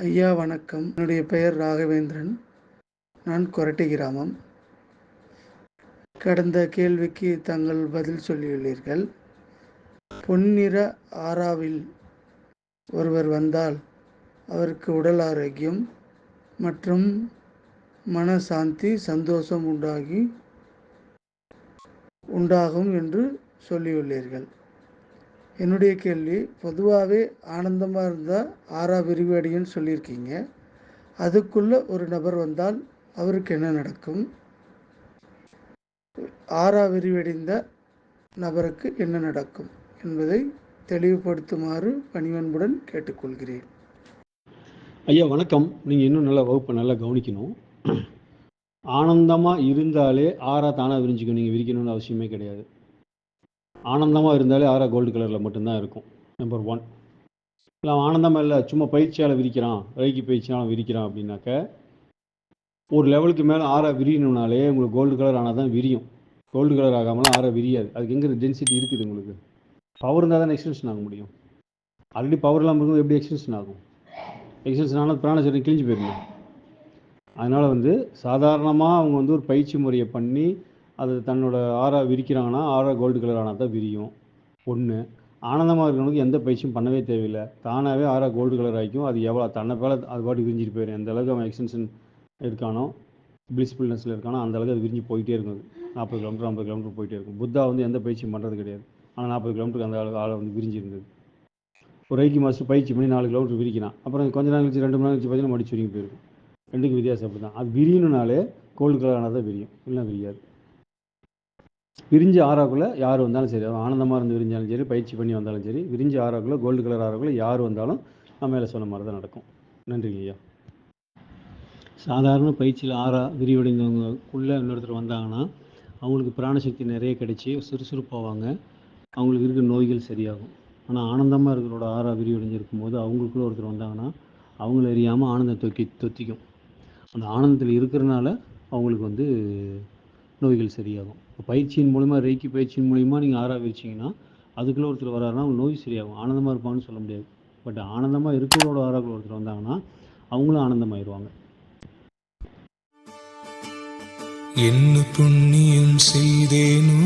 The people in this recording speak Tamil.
ஐயா வணக்கம். என்னுடைய பெயர் ராகவேந்திரன். நான் கொரட்டை கிராமம். கடந்த கேள்விக்கு தாங்கள் பதில் சொல்லியுள்ளீர்கள். பொன்னிற ஆறாவில் ஒருவர் வந்தால் அவருக்கு உடல் ஆரோக்கியம் மற்றும் மன சாந்தி சந்தோஷம் உண்டாகி உண்டாகும் என்று சொல்லியுள்ளீர்கள். என்னுடைய கேள்வி பொதுவாகவே ஆனந்தமாக இருந்தால் ஆறா விரிவடைன்னு சொல்லியிருக்கீங்க. அதுக்குள்ளே ஒரு நபர் வந்தால் அவருக்கு என்ன நடக்கும்? ஆறா விரிவடைந்த நபருக்கு என்ன நடக்கும் என்பதை தெளிவுபடுத்துமாறு பணிவன்புடன் கேட்டுக்கொள்கிறேன். ஐயா வணக்கம். நீங்கள் இன்னும் நல்லா வகுப்பை நல்லா கவனிக்கணும். ஆனந்தமாக இருந்தாலே ஆறா தானாக விரிஞ்சுக்கணும். நீங்கள் விரிக்கணும்னு அவசியமே கிடையாது. ஆனந்தமாக இருந்தாலே ஆறா கோல்டு கலரில் மட்டும்தான் இருக்கும் நம்பர் ஒன் இல்லை ஆனந்தமாக இல்லை சும்மா பயிற்சியால் விரிக்கிறான் ரைக்கி பயிற்சியால் விரிக்கிறான் அப்படின்னாக்க ஒரு லெவலுக்கு மேலே ஆறா விரியணும்னாலே உங்களுக்கு கோல்டு கலர் ஆனால் தான் விரியும். கோல்டு கலர் ஆகாமலாம் ஆறா விரியாது. அதுக்கு எங்கே டென்சிட்டி இருக்குது உங்களுக்கு? பவர் இருந்தால் தான் எக்ஸ்டென்ஷன் ஆக முடியும். ஆல்ரெடி பவர் இல்லாமல் இருக்கும் எப்படி எக்ஸ்டென்ஷன் ஆகும்? எக்ஸ்டென்ஷன் ஆனால் பிராணசரி கிழிஞ்சு போயிருங்க அதனால் வந்து சாதாரணமாக அவங்க வந்து ஒரு பயிற்சி முறையை பண்ணி அது தன்னோட ஆறா விரிக்கிறாங்கன்னா ஆறா கோல்டு கலர் ஆனால் தான் விரியும். ஒன்று ஆனந்தமாக இருக்கிறவங்களுக்கு எந்த பயிற்சியும் பண்ணவே தேவையில்லை. தானாகவே ஆறா கோல்டு கலர் ஆகிக்கும். அது எவ்வளோ தன்னை பேல அது பாட்டு விரிஞ்சிட்டு போயிடும் எந்த அளவுக்கு அவன் எக்ஸ்டென்ஷன் இருக்கானோ பிளிஸ்ஃபுல்னஸில் இருக்கானோ அந்த அளவுக்கு அது விரிஞ்சு போயிட்டே இருக்கும். நாற்பது கிலோமீட்டர் ஐம்பது கிலோமீட்டர் போயிட்டே இருக்கும். புத்தா வந்து எந்த பயிற்சியும் பண்ணுறது கிடையாது. ஆனால் நாற்பது கிலோமீட்டருக்கு அந்த அளவுக்கு ஆளை வந்து விரிஞ்சிருந்தது. ஒரு ஐக்கி மாதம் பயிற்சி பண்ணி நாலு கிலோமீட்டர் விரிக்கிறான். அப்புறம் கொஞ்ச நாள் கழிச்சு ரெண்டு மணி நேரம் கழிச்சு பார்த்தீங்கன்னா மடிச்சு விரிங்க போயிருக்கும். ரெண்டுக்கும் வித்தியாசம் அப்படி தான் அது விரியணுனாலே கோல்டு கலர் ஆனால் தான் விரியும். இல்லைன்னா விரியாது. விரிஞ்சு ஆறாக்குள்ளே யார் வந்தாலும் சரி ஆனந்தமாக இருந்து விரிஞ்சாலும் சரி பயிற்சி பண்ணி வந்தாலும் சரி விரிஞ்சு ஆறாக்குள்ளே கோல்டு கலர் ஆறாக்குள்ளே யார் வந்தாலும் நம்ம மேலே சொன்ன மாதிரி தான் நடக்கும். நன்றிங்க ஐயா. சாதாரண பயிற்சியில் ஆறா விரிவடைந்தவங்களுக்குள்ளே இன்னொருத்தர் வந்தாங்கன்னா அவங்களுக்கு பிராணசக்தி நிறைய கிடைச்சி சுறுசுறுப்பாவாங்க. அவங்களுக்கு இருக்கிற நோய்கள் சரியாகும். ஆனால் ஆனந்தமாக இருக்கிறோட ஆறா விரிவடைஞ்சிருக்கும் போது அவங்களுக்குள்ள ஒருத்தர் வந்தாங்கன்னா அவங்கள அறியாமல் ஆனந்தம் தொக்கி தொத்திக்கும். அந்த ஆனந்தத்தில் இருக்கிறனால அவங்களுக்கு வந்து நோய்கள் சரியாகும். இப்போ பயிற்சியின் மூலிமா ரெய்க்கி பயிற்சியின் மூலிமா நீங்கள் ஆறாக விரிச்சிங்கன்னா அதுக்குள்ளே ஒருத்தர் வராருன்னா அவங்க நோய் சரியாகும். ஆனந்தமாக இருப்பாங்கன்னு சொல்ல முடியாது. பட் ஆனந்தமாக இருக்கிறோட ஆறாக்குள்ள ஒருத்தர் வந்தாங்கன்னா அவங்களும் ஆனந்தமாயிருவாங்க. என்ன புண்ணியம் செய்தேனோ